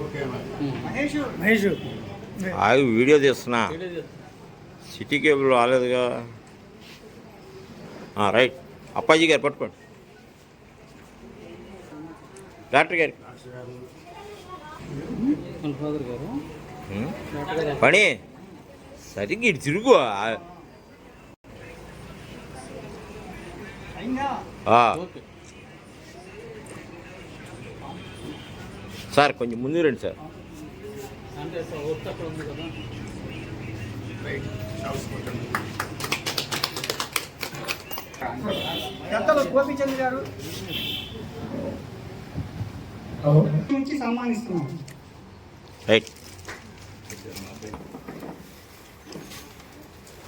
Okay Mahesh video తీస్తున్నా. City cable రాలేదుగా. కదా రైట్. అప్పాజీ గారు పట్టుకోండి. డాక్టర్ గారు. ఫాదర్ గారు. పని. సరిగ్గా ఇటు తిరుగు. సార్ కొంచెం ముందు రండి సార్. పెద్దలు గోపిచంద్ గారు నుంచి సన్మానిస్తున్నాం. రైట్.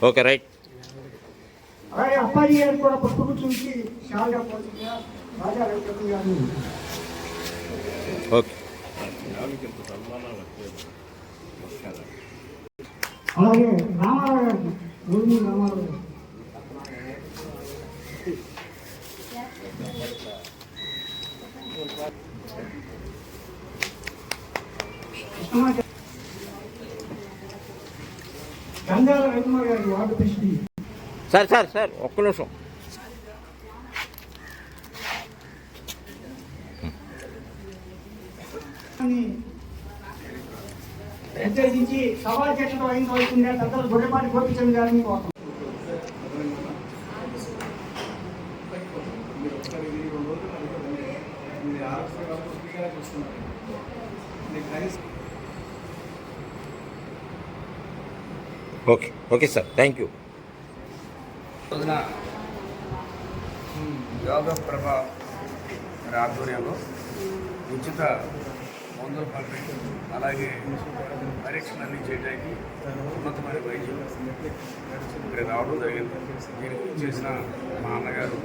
ఓకే రైట్ అలాగే అప్పాజీ గారు కూడా పుష్పగుచ్చు నుంచి షాల్గా పోతుందిగా రాజా వెంకటరమణ గారిని ఓకే అలాగే రామారావు ఊరిని రామారావు గారు. గంజాల రవికుమార్ గారి ward president. Sir sir sir ఒక్క నిమిషం. ఉద్దేశించి సభాధ్యక్షత వహించవలసిందే పెద్దలు గొర్రెపాటి గోపిచంద్ గారిని కోరుతున్నాం okay. Okay sir. Thank you. రోజున యోగ ప్రభ ఆధ్వర్యంలో ఉచిత మందుల పంపిణీ అలాగే పరీక్షలన్నీ చేయడానికి ఉన్నతమైన వైద్యం ఇక్కడ రావడం జరిగింది. దీనికి చేసిన మా అన్నగారు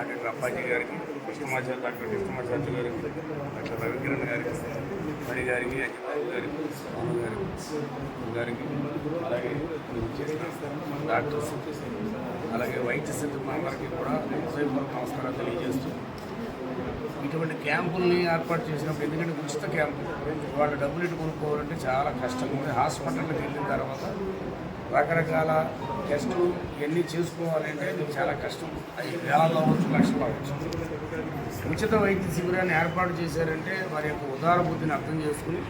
అక్కడ అప్పాజీ గారికి కృష్ణమాచార్య డాక్టర్ కృష్ణమాచార్య గారికి డాక్టర్ రవికిరణ్ గారికి మణి గారికి అజిబాబు గారికి మోహన్ గారికి గారికి అలాగే చేసిన డాక్టర్స్ అలాగే వైద్య సిద్ధం అందరికీ కూడా హృదయపూర్వక నమస్కారాలు తెలియజేస్తూ ఇటువంటి క్యాంపుల్ని ఏర్పాటు చేసినప్పుడు ఎందుకంటే ఉచిత క్యాంపు వాళ్ళ డబ్బులు ఇటు కొనుక్కోవాలంటే చాలా కష్టంగా ఉంది హాస్పిటల్కి వెళ్ళిన తర్వాత రకరకాల టెస్టులు ఇవన్నీ చేసుకోవాలంటే ఇది చాలా కష్టం. అది వేల అవ్వచ్చు లక్షలు అవ్వచ్చు. ఉచిత వైద్య శిబిరాన్ని ఏర్పాటు చేశారంటే వారి యొక్క ఉదార బుద్ధిని అర్థం చేసుకుని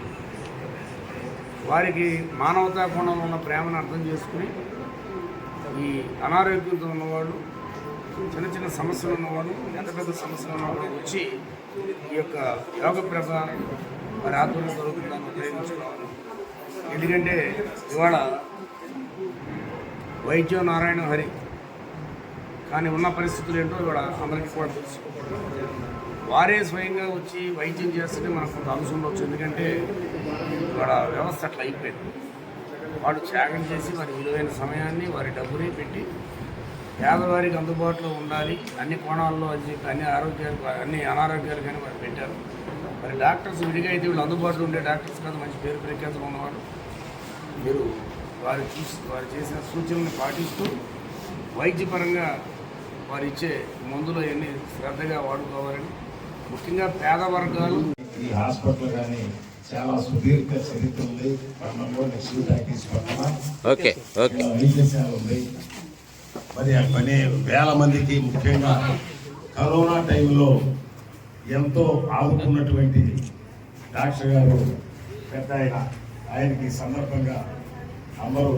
వారికి మానవతా కోణంలో ఉన్న ప్రేమను అర్థం చేసుకుని ఈ అనారోగ్యంతో ఉన్నవాళ్ళు చిన్న చిన్న సమస్యలు ఉన్నవాళ్ళు పెద్ద పెద్ద సమస్యలు ఉన్నవాళ్ళు వచ్చి ఈ యొక్క యోగ ప్రభ వారి ఆధ్వర్యం జరుగుతుందని ఉపయోగించుకోవాలి ఎందుకంటే ఇవాళ వైద్యం నారాయణ హరి. కానీ ఉన్న పరిస్థితులు ఏంటో ఇవాడ అందరికీ కూడా తెలుసు. వారే స్వయంగా వచ్చి వైద్యం చేస్తేనే మనకు కొంత అంశం ఉండొచ్చు. ఎందుకంటే ఇవాడ వ్యవస్థ అట్లా అయిపోయింది. వాడు త్యాగం చేసి వారి విలువైన సమయాన్ని వారి డబ్బుని పెట్టి పేదవారికి అందుబాటులో ఉండాలి. అన్ని కోణాల్లో అని చెప్పి అన్ని ఆరోగ్యాలు అన్ని అనారోగ్యాలు కానీ వారు పెట్టారు. మరి డాక్టర్స్ విడిగా అయితే వీళ్ళు అందుబాటులో ఉండే డాక్టర్స్ కాదు. మంచి పేరు ప్రఖ్యాతులు ఉన్నవాడు మీరు వారు చూసి వారు చేసిన సూచనలు పాటిస్తూ వైద్యపరంగా వారు ఇచ్చే మందులు అన్ని శ్రద్ధగా వాడుకోవాలని ముఖ్యంగా పేద వర్గాలు. ఈ హాస్పిటల్ కానీ చాలా సుదీర్ఘ చరిత్ర ఉంది. ఖమ్మంలో నెక్స్ట్ టాకీస్ పక్కన ఓకే ఓకే. వైద్యశాల ఉంది. మరి ఆ పని వేల మందికి ముఖ్యంగా కరోనా టైంలో ఎంతో ఆదుకున్నటువంటి డాక్టర్ గారు పెద్ద ఆయన. ఆయనకి సందర్భంగా అందరూ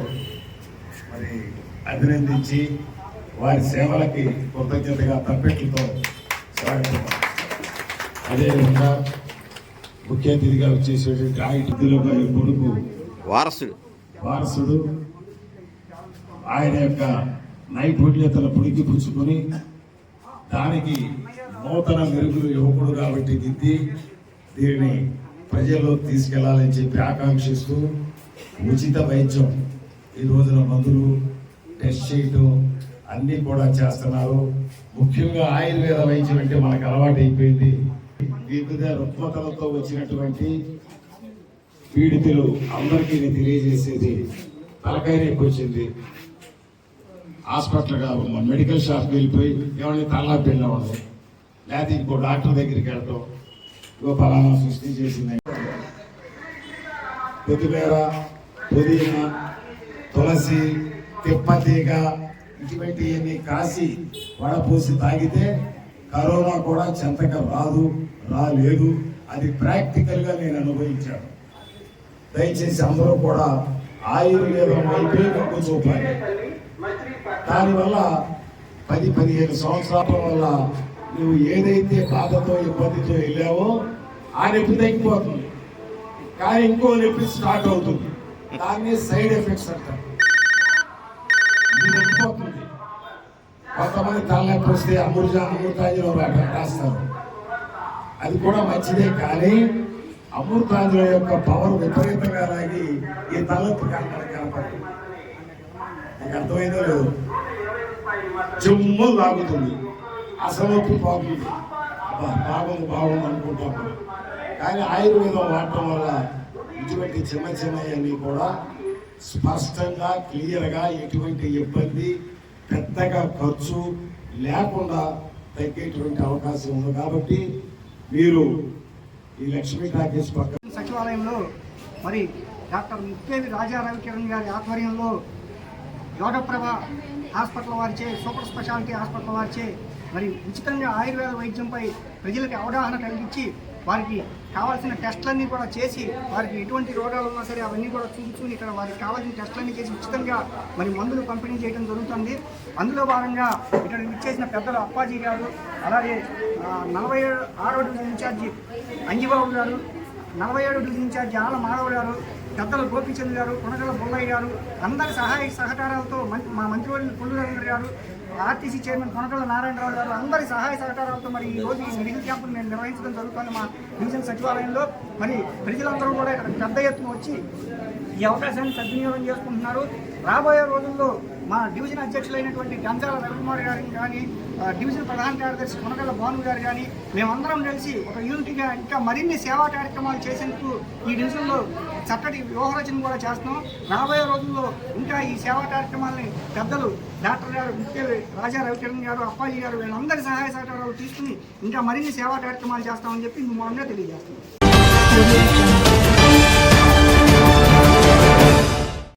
మరి అభినందించి వారి సేవలకి కృతజ్ఞతగా తప్పెట్లతో స్వాగతం అదేవిధంగా ముఖ్య అతిథిగా వచ్చేసేటువంటి గారి కొడుకు వారసుడు. వారసుడు. ఆయన యొక్క నైపుణ్యతల పుడికి పుచ్చుకొని దానికి నూతన మెరుగులు యువకుడు కాబట్టి దిద్ది దీనిని ప్రజల్లో తీసుకెళ్ళాలని చెప్పి ఆకాంక్షిస్తూ ఉచిత వైద్యం. ఈ రోజున మందులు టెస్ట్ చేయటం అన్నీ కూడా చేస్తున్నారు. ముఖ్యంగా ఆయుర్వేద వైద్యం అంటే మనకు అలవాటు అయిపోయింది వివిధ రుగ్మతలతో వచ్చినటువంటి పీడితులు అందరికీ తెలియజేసేది. తలకాయ నొప్పి వచ్చింది. హాస్పిటల్ హాస్పిటల్గా మెడికల్ షాప్కి వెళ్ళిపోయి ఏమన్నా తలనా పిల్ల ఉండదు లేకపోతే ఇంకో డాక్టర్ దగ్గరికి వెళ్ళటం ఇంకో ఫలానా సృష్టి చేసింది. కొద్దిమేర పుదీనా తులసి తిప్పతీగ ఇటువంటివన్నీ కాసి వడపూసి తాగితే కరోనా కూడా చెంతక రాదు రాలేదు. అది ప్రాక్టికల్గా నేను అనుభవించాను. దయచేసి అందరూ కూడా ఆయుర్వేదం వైపే మొగ్గు చూపాలి. దానివల్ల పది పదిహేను సంవత్సరాల వల్ల నువ్వు ఏదైతే బాధతో ఇబ్బందితో వెళ్ళావో ఆ నొప్పి తగ్గిపోతుంది. కానీ ఇంకో నొప్పి స్టార్ట్ అవుతుంది. దాన్ని సైడ్ ఎఫెక్ట్స్ అంటారు. ఇది తగ్గిపోతుంది కొంతమంది తలనొప్పి వస్తే అమృజా అమృతాంజలో రాస్తారు. అది కూడా మంచిదే కానీ అమృతాంజనం యొక్క పవర్ విపరీతంగా రాగి ఈ తలనొప్పి కనపడ కనపడి నాకు అర్థమైందో లేదు? జమ్ము లాగుతుంది. అసలు బాగుంది బాగుంది బాగుంది అనుకుంటాం కానీ ఆయుర్వేదం వాడటం వల్ల ఇటువంటి చిన్న చిన్నవన్నీ కూడా స్పష్టంగా క్లియర్గా ఎటువంటి ఇబ్బంది పెద్దగా ఖర్చు లేకుండా తగ్గేటువంటి అవకాశం ఉంది. కాబట్టి మీరు ఈ లక్ష్మీ టాకీస్ పక్క సచివాలయంలో మరి డాక్టర్ ముక్కేవి రాజా రవికిరణ్ గారి ఆధ్వర్యంలో యోగప్రభ హాస్పిటల్ వారిచే సూపర్ స్పెషాలిటీ హాస్పిటల్ వారిచే మరి ఉచితంగా ఆయుర్వేద వైద్యంపై ప్రజలకు అవగాహన కలిగించి వారికి కావాల్సిన టెస్టులన్నీ కూడా చేసి వారికి ఎటువంటి రోగాలు ఉన్నా సరే అవన్నీ కూడా చూపించుకుని ఇక్కడ వారికి కావాల్సిన టెస్టులన్నీ చేసి ఉచితంగా మరి మందులు పంపిణీ చేయడం జరుగుతుంది. అందులో భాగంగా ఇక్కడ ఇచ్చేసిన పెద్దలు అప్పాజీ గారు అలాగే నలభై నలభై ఆరో డివిజన్ ఇన్ఛార్జి అంజిబాబు గారు నలభై ఏడు డివిజన్ ఇన్ఛార్జి ఆల మాధవ్ గారు పెద్దల గోపీచంద్ గారు కొనగల బొల్లయ్య గారు అందరి సహాయ సహకారాలతో మం- మా మంత్రివర్యులు పుల్లు గారు ఆర్టీసీ చైర్మన్ కొనకళ్ళ నారాయణరావు గారు అందరి సహాయ సహకారాలతో మరి ఈ రోజు ఈ మెడికల్ క్యాంపును మేము నిర్వహించడం జరుగుతుంది మా డివిజన్ సచివాలయంలో. మరి ప్రజలందరూ కూడా ఇక్కడ పెద్ద ఎత్తున వచ్చి ఈ అవకాశాన్ని సద్వినియోగం చేసుకుంటున్నారు. రాబోయే రోజుల్లో మా డివిజన్ అధ్యక్షులైనటువంటి గంజాల రవికుమార్ గారిని కానీ డివిజన్ ప్రధాన కార్యదర్శి కొనగల భాను గారు కానీ మేమందరం కలిసి ఒక యూనిట్గా ఇంకా మరిన్ని సేవా కార్యక్రమాలు చేసేందుకు ఈ డివిజన్లో చక్కటి వ్యూహరచన కూడా చేస్తున్నాం. రాబోయే రోజుల్లో ఇంకా ఈ సేవా కార్యక్రమాలని పెద్దలు డాక్టర్ గారు ముఖ్య రాజా రవికిరణ్ గారు అప్పాజీ గారు వీళ్ళందరి సహాయ సహకారాలు తీసుకుని ఇంకా మరిన్ని సేవా కార్యక్రమాలు చేస్తామని చెప్పి మేము మొదలుగా తెలియజేస్తున్నాం.